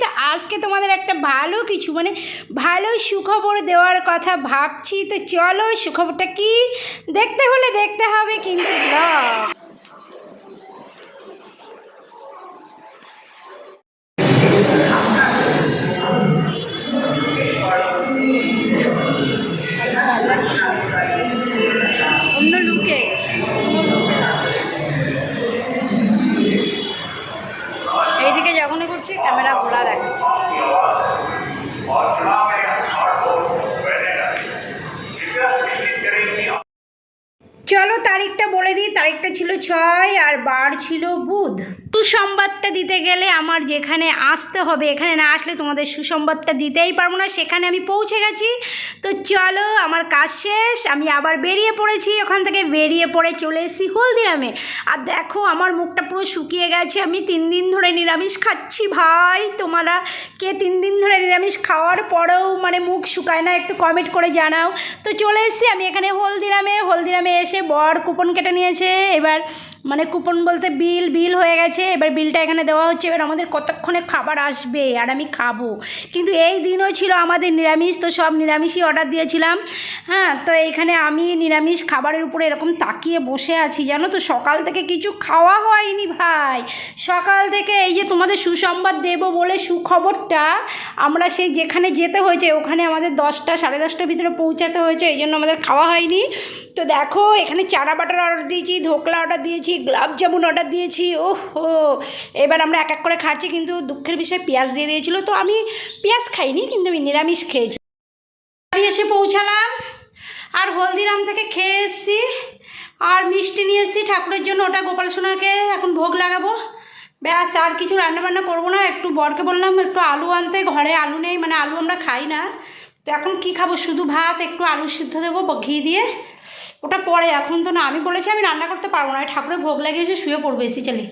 তো আজকে তোমাদের একটা ভালো কিছু মানে ভালো সুখবর দেওয়ার কথা ভাবছি। তো চলো সুখবরটা কি? দেখতে হলে দেখতে হবে কিন্তু চলো তারিখটা বলে দিই তারিখটা ছিল ছয় আর বার ছিল বুধ। সুসংবাদটা দিতে গেলে আমার যেখানে আসতে হবে, এখানে না আসলে তোমাদের সুসংবাদটা দিতেই পারব না, সেখানে আমি পৌঁছে গেছি। তো চলো, আমার কাজ শেষ, আমি আবার বেরিয়ে পড়েছি, ওখান থেকে বেরিয়ে পড়ে চলে এসেছি হলদিরামে। আর দেখো, আমার মুখটা পুরো শুকিয়ে গেছে, আমি তিন দিন ধরে নিরামিষ খাচ্ছি ভাই। তোমরা কে তিন দিন ধরে নিরামিষ খাওয়ার পরেও মানে মুখ শুকায় না, একটু কমেন্ট করে জানাও। তো চলে এসেছি, আমি এখানে হলদিরামে হলদিরামে এসে বর কুপন কেটে নিয়েছে। এবার মানে কুপন বলতে বিল বিল হয়ে গেছে, এবার বিলটা এখানে দেওয়া হচ্ছে, এবার আমাদের কতক্ষণে খাবার আসবে, আর আমি খাব। কিন্তু এই দিনও ছিল আমাদের নিরামিষ, তো সব নিরামিষই অর্ডার দিয়েছিলাম। হ্যাঁ তো এইখানে আমি নিরামিষ খাবারের উপরে এরকম তাকিয়ে বসে আছি, জানো তো? সকাল থেকে কিছু খাওয়া হয়নি ভাই। সকাল থেকে এই যে তোমাদের সুসংবাদ দেবো বলে সুখবরটা, আমরা সেই যেখানে যেতে হয়েছে, ওখানে আমাদের দশটা, সাড়ে দশটার ভিতরে পৌঁছাতে হয়েছে, এই জন্য আমাদের খাওয়া হয়নি। তো দেখো, এখানে চানা বাটার অর্ডার দিয়েছি, ধোকলা অর্ডার দিয়েছি গোলাপ জামুন অর্ডার দিয়েছি, ওহো। এবার আমরা এক এক করে খাচ্ছি, কিন্তু দুঃখের বিষয়ে পেঁয়াজ দিয়ে দিয়েছিল। তো আমি পেঁয়াজ খাইনি, কিন্তু আমি নিরামিষ খেয়েছি। বাড়ি এসে পৌঁছালাম, আর হলদিরাম থেকে খেয়ে এসেছি, আর মিষ্টি নিয়ে এসেছি। ঠাকুরের জন্য ওটা গোপাল সোনাকে এখন ভোগ লাগাবো। ব্যাস, আর কিছু রান্নাবান্না করব না। একটু বরকে বললাম, একটু আলু আনতে। ঘরে আলু নেই মানে আলু আমরা খাই না। তো এখন কি খাব? শুধু ভাত, একটু আলু সিদ্ধ দেবো, ঘি দিয়ে। ওটা পরে, এখন তো না, আমি বলেছি আমি রান্না করতে পারব না। ঠাকুরের ভোগ লাগিয়েছে, শুয়ে পড়বে এসি চালিয়ে।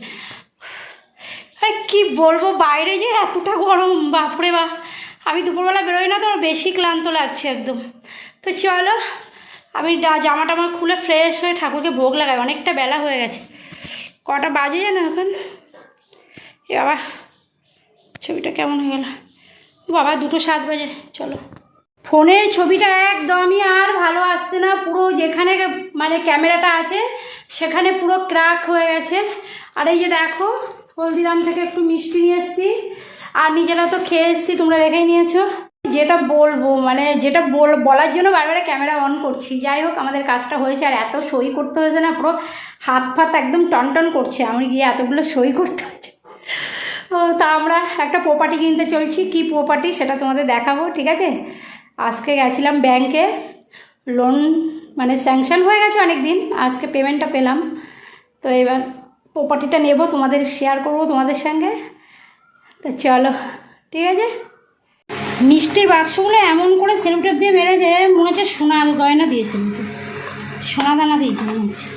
আরে কি বলব, বাইরে যে এতটা গরম, বাপরে বা আমি দুপুরবেলা বেরোই না তো, বেশি ক্লান্ত লাগছে একদম। তো চলো, আমি জামা টামা খুলে ফ্রেশ হয়ে ঠাকুরকে ভোগ লাগাই। অনেকটা বেলা হয়ে গেছে। কটা বাজে জানো এখন? এ বাবা, ছবিটা কেমন হয়ে গেল? বাবা, দুটো সাত বাজে, চলো। ফোনের ছবিটা একদমই আর ভালো আসছে না, পুরো যেখানে মানে ক্যামেরাটা আছে, সেখানে পুরো ক্র্যাক হয়ে গেছে। আর এই যে দেখো, হলদিরাম থেকে একটু মিষ্টি নিয়ে এসেছি। আর নিজেরা তো খেয়ে এসেছি, তোমরা দেখেই নিয়েছো। যেটা বলব মানে যেটা বল, বলার জন্য বারবার ক্যামেরা অন করছি। যাই হোক, আমাদের কাজটা হয়েছে, আর এত সই করতে হয়েছে না, পুরো হাত ফাত একদম টনটন করছে। আমি গিয়ে এতগুলো সই করতে হয়েছে। তা আমরা একটা প্রপার্টি কিনতে চলছি। কি প্রপার্টি সেটা তোমাদের দেখাবো, ঠিক আছে? আজকে গেছিলাম ব্যাংকে লোন মানে স্যাংশন হয়ে গেছে অনেক দিন আজকে পেমেন্টটা পেলাম। তো এবার প্রপার্টিটা নেব, তোমাদের শেয়ার করব তোমাদের সঙ্গে। তো চলো, ঠিক আছে? মিষ্টির বাক্সগুলো এমন করে সেলুটেপ দিয়ে মেরেছে, মনে হচ্ছে সোনা গয়না দিয়েছে সোনা দানা দিয়েছে মনে হচ্ছে।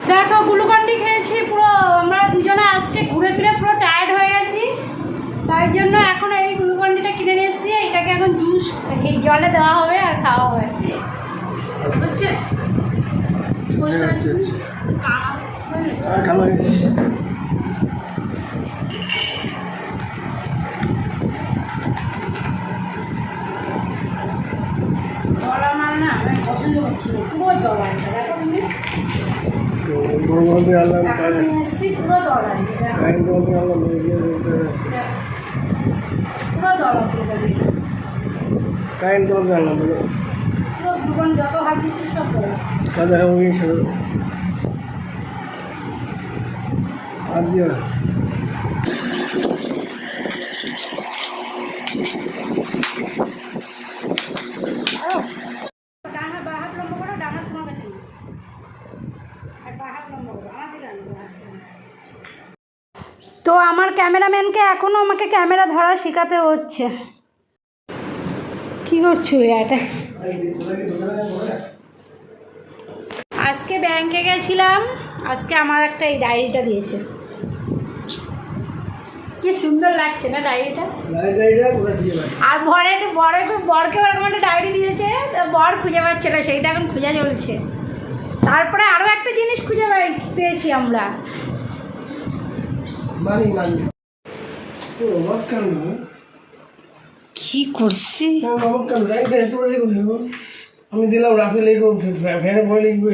দেখো, গ্লুকন্ডি খেয়েছি পুরো। আমরা দুজনে আজকে ঘুরে ফিরে পুরো টায়ার্ড হয়ে গেছি। তাই জন্য এখন এখন জুস জলে দেওয়া হবে আর খাওয়া হবে বুঝছে বুঝতে পারছিস? কা- বুঝলি? আর কালো হয়েছে দলা মাল না আমি পছন্দ করছি না পুরো দলা দেখো তুমি তো বড় বড় আনলাম নিয়ে এসেছি পুরো দলা কারেন্ট বলতে আনলাম দিয়ে বলতে দেখো। পুরো দলা পুরো দলা। কারেন্ট বলতে আনলাম বলে সব কাদা হয়ে গেছে হাত দিও না তোমার। আর। তো আমার ক্যামেরাম্যানকে এখনও আমাকে ক্যামেরা ধরা শেখাতে হচ্ছে কি করছ এটা? আজকে ব্যাংকে গেছিলাম আজকে আমার একটা এই ডায়েরিটা দিয়েছে। কি সুন্দর লাগছে না ডায়েরিটা আর বরের বরের বরকে ওরকম একটা ডায়েরি দিয়েছে বর খুঁজে পাচ্ছে না সেইটা এখন খোঁজা চলছে। তারপরে আরও একটা জিনিস খুঁজে পেয়েছি আমরা মানি মানি ও অবাক কেন কি করছি? আমি দিলাম রাফি লিখব ফ্যানে ভয় লিখবে।